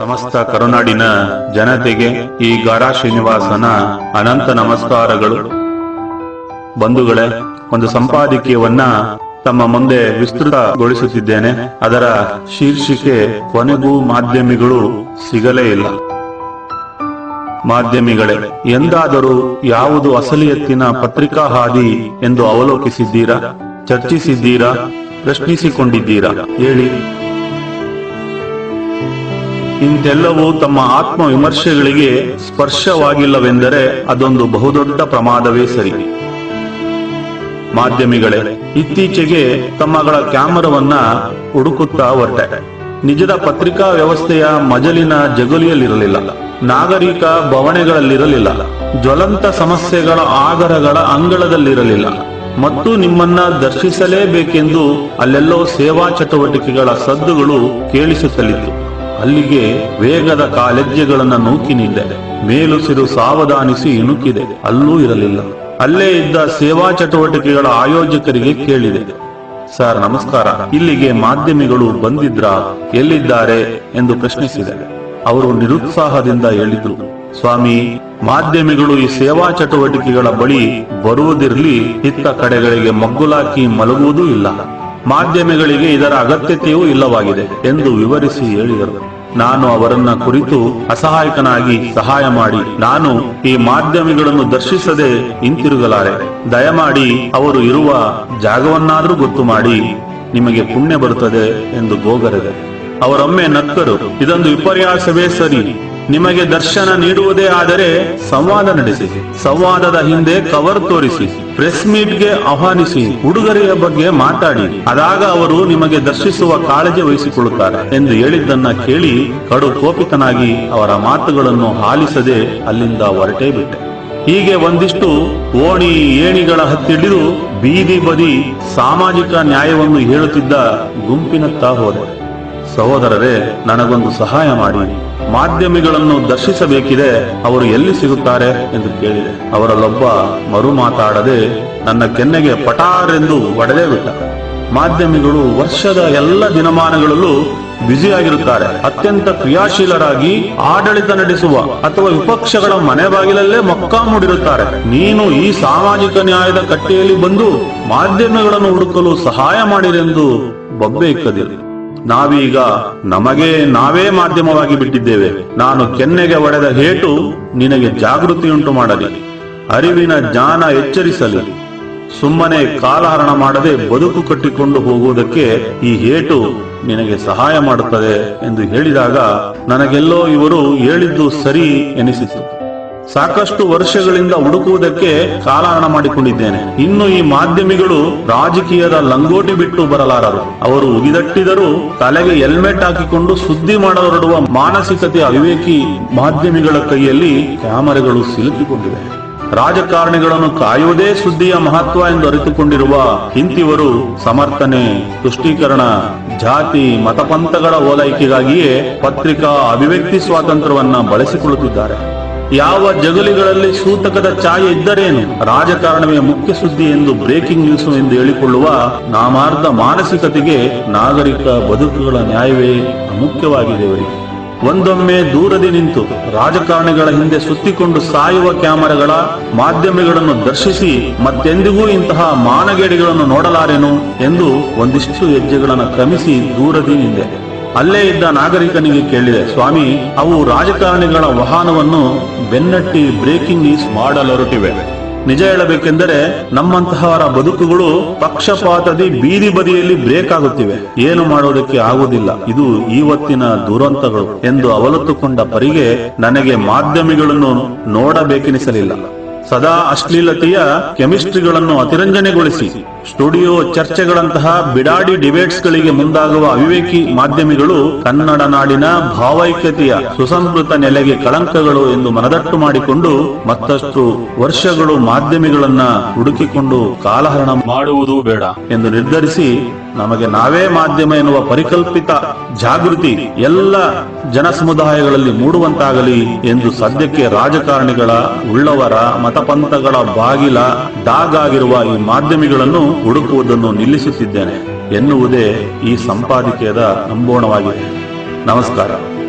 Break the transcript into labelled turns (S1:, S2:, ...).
S1: ಸಮಸ್ತ ಕರುನಾಡಿನ ಜನತೆಗೆ ಈ ಗಾರಾ ಶ್ರೀನಿವಾಸನ ಅನಂತ ನಮಸ್ಕಾರಗಳು. ಬಂಧುಗಳೇ, ಒಂದು ಸಂಪಾದಕೀಯವನ್ನ ತಮ್ಮ ಮುಂದೆ ವಿಸ್ತೃತಗೊಳಿಸುತ್ತಿದ್ದೇನೆ. ಅದರ ಶೀರ್ಷಿಕೆ ಕೊನೆಗೂ ಮಾಧ್ಯಮಿಗಳು ಸಿಗಲೇ ಇಲ್ಲ. ಮಾಧ್ಯಮಿಗಳೇ, ಎಂದಾದರೂ ಯಾವುದು ಅಸಲಿಯತ್ತಿನ ಪತ್ರಿಕಾ ಹಾದಿ ಎಂದು ಅವಲೋಕಿಸಿದ್ದೀರಾ? ಚರ್ಚಿಸಿದ್ದೀರಾ? ಪ್ರಶ್ನಿಸಿಕೊಂಡಿದ್ದೀರಾ? ಹೇಳಿ. ಇಂತೆಲ್ಲವೂ ತಮ್ಮ ಆತ್ಮ ವಿಮರ್ಶೆಗಳಿಗೆ ಸ್ಪರ್ಶವಾಗಿಲ್ಲವೆಂದರೆ ಅದೊಂದು ಬಹುದೊಡ್ಡ ಪ್ರಮಾದವೇ ಸರಿ. ಮಾಧ್ಯಮಿಗಳೇ, ಇತ್ತೀಚೆಗೆ ತಮ್ಮಗಳ ಕ್ಯಾಮರಾವನ್ನ ಹುಡುಕುತ್ತಾ ಹೊರಟೆ. ನಿಜದ ಪತ್ರಿಕಾ ವ್ಯವಸ್ಥೆಯ ಮಜಲಿನ ಜಗುಲಿಯಲ್ಲಿರಲಿಲ್ಲ. ನಾಗರಿಕ ಭವನಗಳಲ್ಲಿರಲಿಲ್ಲ. ಜ್ವಲಂತ ಸಮಸ್ಯೆಗಳ ಆಗರಗಳ ಅಂಗಳದಲ್ಲಿರಲಿಲ್ಲ. ಮತ್ತು ನಿಮ್ಮನ್ನ ದರ್ಶಿಸಲೇಬೇಕೆಂದು ಅಲ್ಲೆಲ್ಲೋ ಸೇವಾ ಚಟುವಟಿಕೆಗಳ ಸದ್ದುಗಳು ಕೇಳಿಸುತ್ತಲಿತ್ತು. ಅಲ್ಲಿಗೆ ವೇಗದ ಕಾಲೆಜ್ಜೆಗಳನ್ನ ನೂಕಿ ನಿಂದೆ ಮೇಲುಸಿರು ಸಾವಧಾನಿಸಿ ಇಣುಕಿದೆ ಅಲ್ಲೂ ಇರಲಿಲ್ಲ. ಅಲ್ಲೇ ಇದ್ದ ಸೇವಾ ಚಟುವಟಿಕೆಗಳ ಆಯೋಜಕರಿಗೆ ಕೇಳಿದೆ. ಸರ್, ನಮಸ್ಕಾರ. ಇಲ್ಲಿಗೆ ಮಾಧ್ಯಮಿಗಳು ಬಂದಿದ್ರಾ? ಎಲ್ಲಿದ್ದಾರೆ? ಎಂದು ಪ್ರಶ್ನಿಸಿದೆ. ಅವರು ನಿರುತ್ಸಾಹದಿಂದ ಹೇಳಿದ್ರು. ಸ್ವಾಮಿ, ಮಾಧ್ಯಮಿಗಳು ಈ ಸೇವಾ ಚಟುವಟಿಕೆಗಳ ಬಳಿ ಬರುವುದಿರಲಿ. ಇತ್ತ ಕಡೆಗಳಿಗೆ ಮಗ್ಗುಲಾಕಿ ಮಲಗುವುದೂ ಇಲ್ಲ. ಮಾಧ್ಯಮಗಳಿಗೆ ಇದರ ಅಗತ್ಯತೆಯೂ ಇಲ್ಲವಾಗಿದೆ ಎಂದು ವಿವರಿಸಿ ಹೇಳಿದರು. ನಾನು ಅವರನ್ನ ಕುರಿತು ಅಸಹಾಯಕನಾಗಿ ಸಹಾಯ ಮಾಡಿ, ನಾನು ಈ ಮಾಧ್ಯಮಗಳನ್ನು ದರ್ಶಿಸದೆ ಹಿಂತಿರುಗಲಾರೆ. ದಯಮಾಡಿ ಅವರು ಇರುವ ಜಾಗವನ್ನಾದ್ರೂ ಗೊತ್ತು ಮಾಡಿ, ನಿಮಗೆ ಪುಣ್ಯ ಬರುತ್ತದೆ ಎಂದು ಗೋಗರೆದೆ. ಅವರೊಮ್ಮೆ ನಕ್ಕರು, ಇದೊಂದು ವಿಪರ್ಯಾಸವೇ ಸರಿ. ನಿಮಗೆ ದರ್ಶನ ನೀಡುವುದೇ ಆದರೆ ಸಂವಾದ ನಡೆಸಿ, ಸಂವಾದದ ಹಿಂದೆ ಕವರ್ ತೋರಿಸಿ, ಪ್ರೆಸ್ ಮೀಟ್ಗೆ ಆಹ್ವಾನಿಸಿ, ಉಡುಗೊರೆಯ ಬಗ್ಗೆ ಮಾತಾಡಿ. ಅದಾಗ ಅವರು ನಿಮಗೆ ದರ್ಶಿಸುವ ಕಾಳಜಿ ವಹಿಸಿಕೊಳ್ಳುತ್ತಾರೆ ಎಂದು ಹೇಳಿದ್ದನ್ನ ಕೇಳಿ ಕಡು ಕೋಪಿತನಾಗಿ ಅವರ ಮಾತುಗಳನ್ನು ಆಲಿಸದೆ ಅಲ್ಲಿಂದ ಹೊರಟೇ ಬಿಟ್ಟೆ. ಹೀಗೆ ಒಂದಿಷ್ಟು ಓಣಿ ಏಣಿಗಳ ಹತ್ತಿಡಿದು ಬೀದಿ ಬದಿ ಸಾಮಾಜಿಕ ನ್ಯಾಯವನ್ನು ಹೇಳುತ್ತಿದ್ದ ಗುಂಪಿನತ್ತ ಹೋದೆ. ಸಹೋದರರೇ, ನನಗೊಂದು ಸಹಾಯ ಮಾಡಿ. ಮಾಧ್ಯಮಿಗಳನ್ನು ದರ್ಶಿಸಬೇಕಿದೆ. ಅವರು ಎಲ್ಲಿ ಸಿಗುತ್ತಾರೆ ಎಂದು ಕೇಳಿದೆ. ಅವರಲ್ಲೊಬ್ಬ ಮರು ಮಾತಾಡದೆ ನನ್ನ ಕೆನ್ನೆಗೆ ಪಟಾರೆಂದು ಒಡೆದೇ ಬಿಟ್ಟ. ಮಾಧ್ಯಮಿಗಳು ವರ್ಷದ ಎಲ್ಲ ದಿನಮಾನಗಳಲ್ಲೂ ಬ್ಯುಸಿಯಾಗಿರುತ್ತಾರೆ. ಅತ್ಯಂತ ಕ್ರಿಯಾಶೀಲರಾಗಿ ಆಡಳಿತ ನಡೆಸುವ ಅಥವಾ ವಿಪಕ್ಷಗಳ ಮನೆ ಬಾಗಿಲಲ್ಲೇ ಮೊಕ್ಕಾಮೂಡಿರುತ್ತಾರೆ ನೀನು ಈ ಸಾಮಾಜಿಕ ನ್ಯಾಯದ ಕಟ್ಟೆಯಲ್ಲಿ ಬಂದು ಮಾಧ್ಯಮಗಳನ್ನು ಹುಡುಕಲು ಸಹಾಯ ಮಾಡಿರೆಂದು ಬೊಬ್ಬೆ ಇಕ್ಕದಿರಿ ನಾವೀಗ ನಮಗೆ ನಾವೇ ಮಾಧ್ಯಮವಾಗಿ ಬಿಟ್ಟಿದ್ದೇವೆ. ನಾನು ಕೆನ್ನೆಗೆ ಒಡೆದ ಹೇಟು ನಿನಗೆ ಜಾಗೃತಿಯುಂಟು ಮಾಡಲಿ. ಅರಿವಿನ ಜ್ಞಾನ ಎಚ್ಚರಿಸಲಿ. ಸುಮ್ಮನೆ ಕಾಲಹರಣ ಮಾಡದೆ ಬದುಕು ಕಟ್ಟಿಕೊಂಡು ಹೋಗುವುದಕ್ಕೆ ಈ ಏಟು ನಿನಗೆ ಸಹಾಯ ಮಾಡುತ್ತದೆ ಎಂದು ಹೇಳಿದಾಗ ನನಗೆಲ್ಲೋ ಇವರು ಹೇಳಿದ್ದು ಸರಿ ಎನಿಸಿತು. ಸಾಕಷ್ಟು ವರ್ಷಗಳಿಂದ ಹುಡುಕುವುದಕ್ಕೆ ಕಾಲಹರಣ ಮಾಡಿಕೊಂಡಿದ್ದೇನೆ. ಇನ್ನು ಈ ಮಾಧ್ಯಮಿಗಳು ರಾಜಕೀಯದ ಲಂಗೋಟಿ ಬಿಟ್ಟು ಬರಲಾರರು. ಅವರು ಉಗಿದಟ್ಟಿದರೂ ತಲೆಗೆ ಹೆಲ್ಮೆಟ್ ಹಾಕಿಕೊಂಡು ಸುದ್ದಿ ಮಾಡಹೊರಡುವ ಮಾನಸಿಕತೆ ಅವಿವೇಕಿ ಮಾಧ್ಯಮಿಗಳ ಕೈಯಲ್ಲಿ ಕ್ಯಾಮರೆಗಳು ಸಿಲುಕಿಕೊಂಡಿವೆ. ರಾಜಕಾರಣಿಗಳನ್ನು ಕಾಯುವುದೇ ಸುದ್ದಿಯ ಮಹತ್ವ ಎಂದು ಅರಿತುಕೊಂಡಿರುವ ಇಂತಿವರು ಸಮರ್ಥನೆ, ತುಷ್ಟೀಕರಣ, ಜಾತಿ, ಮತಪಂಥಗಳ ಓಲೈಕೆಗಾಗಿಯೇ ಪತ್ರಿಕಾ ಅಭಿವ್ಯಕ್ತಿ ಸ್ವಾತಂತ್ರ್ಯವನ್ನ ಬಳಸಿಕೊಳ್ಳುತ್ತಿದ್ದಾರೆ. ಯಾವ ಜಗಲಿಗಳಲ್ಲಿ ಸೂತಕದ ಛಾಯೆ ಇದ್ದರೇನು? ರಾಜಕಾರಣವೇ ಮುಖ್ಯ ಸುದ್ದಿ ಎಂದು ಬ್ರೇಕಿಂಗ್ ನ್ಯೂಸ್ ಎಂದು ಹೇಳಿಕೊಳ್ಳುವ ನಾಮಾರ್ಧ ಮಾನಸಿಕತೆಗೆ ನಾಗರಿಕ ಬದುಕುಗಳ ನ್ಯಾಯವೇ ಅಮುಖ್ಯವಾಗಿದೆ ಅವರಿಗೆ ಒಂದೊಮ್ಮೆ ದೂರದಿ ನಿಂತು ರಾಜಕಾರಣಿಗಳ ಹಿಂದೆ ಸುತ್ತಿಕೊಂಡು ಸಾಯುವ ಕ್ಯಾಮರಾಗಳ ಮಾಧ್ಯಮಗಳನ್ನು ದರ್ಶಿಸಿ ಮತ್ತೆಂದಿಗೂ ಇಂತಹ ಮಾನಗೇಡಿಗಳನ್ನು ನೋಡಲಾರೆನು ಎಂದು ಒಂದಿಷ್ಟು ಹೆಜ್ಜೆಗಳನ್ನು ಕ್ರಮಿಸಿ ದೂರದಿ ನಿಂದೆ. ಅಲ್ಲೇ ಇದ್ದ ನಾಗರಿಕನಿಗೆ ಕೇಳಿದೆ, ಸ್ವಾಮಿ, ಅವು ರಾಜಕಾರಣಿಗಳ ವಾಹನವನ್ನು ಬೆನ್ನಟ್ಟಿ ಬ್ರೇಕಿಂಗ್ ಈಸ್ ಮಾಡಲೊರಟಿವೆ. ನಿಜ ಹೇಳಬೇಕೆಂದರೆ ನಮ್ಮಂತಹವರ ಬದುಕುಗಳು ಪಕ್ಷಪಾತದಿ ಬೀದಿ ಬದಿಯಲ್ಲಿ ಬ್ರೇಕ್ ಆಗುತ್ತಿವೆ. ಏನು ಮಾಡುವುದಕ್ಕೆ ಆಗುವುದಿಲ್ಲ. ಇದು ಇವತ್ತಿನ ದುರಂತಗಳು. ಎಂದು ಅವಲತ್ತುಕೊಂಡ ಪರಿಗೆ ನನಗೆ ಮಾಧ್ಯಮಿಗಳನ್ನು ನೋಡಬೇಕೆನಿಸಲಿಲ್ಲ. ಸದಾ ಅಶ್ಲೀಲತೆಯ ಕೆಮಿಸ್ಟ್ರಿಗಳನ್ನು ಅತಿರಂಜನೆಗೊಳಿಸಿ. ಸ್ಟುಡಿಯೋ ಚರ್ಚೆಗಳಂತಹ ಬಿಡಾಡಿ ಡಿಬೇಟ್ಸ್ ಗಳಿಗೆ ಮುಂದಾಗುವ ಅವಿವೇಕಿ ಮಾಧ್ಯಮಿಗಳು ಕನ್ನಡ ನಾಡಿನ ಭಾವೈಕ್ಯತೆಯ ಸುಸಂಸ್ಕೃತ ನೆಲೆಗೆ ಕಳಂಕಗಳು ಎಂದು ಮನದಟ್ಟು ಮಾಡಿಕೊಂಡು ಮತ್ತಷ್ಟು ವರ್ಷಗಳು ಮಾಧ್ಯಮಿಗಳನ್ನ ಹುಡುಕಿಕೊಂಡು ಕಾಲಹರಣ ಮಾಡುವುದು ಬೇಡ ಎಂದು ನಿರ್ಧರಿಸಿ ನಮಗೆ ನಾವೇ ಮಾಧ್ಯಮ ಎನ್ನುವ ಪರಿಕಲ್ಪಿತ ಜಾಗೃತಿ ಎಲ್ಲ ಜನ ಸಮುದಾಯಗಳಲ್ಲಿ ಮೂಡುವಂತಾಗಲಿ ಎಂದು ಸದ್ಯಕ್ಕೆ ರಾಜಕಾರಣಿಗಳ ಉಳ್ಳವರ ಮತಪಂಥಗಳ ಬಾಗಿಲ ದಾಗಾಗಿರುವ ಈ ಮಾಧ್ಯಮಿಗಳನ್ನು ಹುಡುಕುವುದನ್ನು ನಿಲ್ಲಿಸುತ್ತಿದ್ದೇನೆ ಎನ್ನುವುದೇ ಈ ಸಂಪಾದಕೀಯದ ನಂಬೋಣವಾಗಿದೆ ನಮಸ್ಕಾರ.